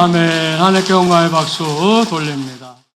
아멘. 하나님께 영광의 박수 돌립니다.